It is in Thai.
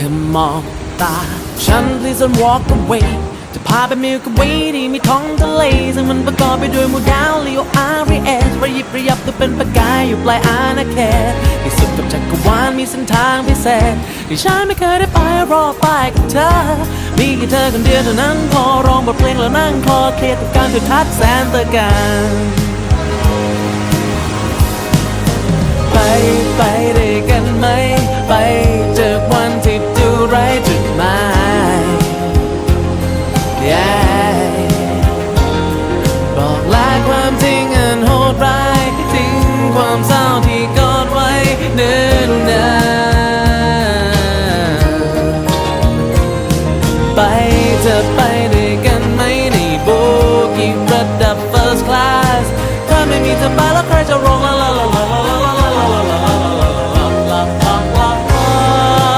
ค่มองตา ฉัน please don't walk away จะพาไปมิลกเวที่มีท้องทะเล ซึ่งมันประกอบไปด้วยหมู่ดาวลีโออาร์เอสระยิบระยับตัวเป็นประกายอยู่ปลายอาณาเขตที่สุดกับจักรวาลมีเส้นทางพิเศษ ที่ฉันไม่เคยได้ไปรอไปกับเธอ มีแค่เธอคนเดียวเท่านั้นพอร้องบทเพลงแล้วนั่งคอเคลียร์กับการจุดทัดแสนตะกา บอกลาความจริงอันโหดร้ายทิ้งความเศร้าที่กอดไว้เนิ่นนานไปเธอไปด้วยกันไหมในโบกี้ระดับ first class ถ้าไม่มีเธอไปแล้ว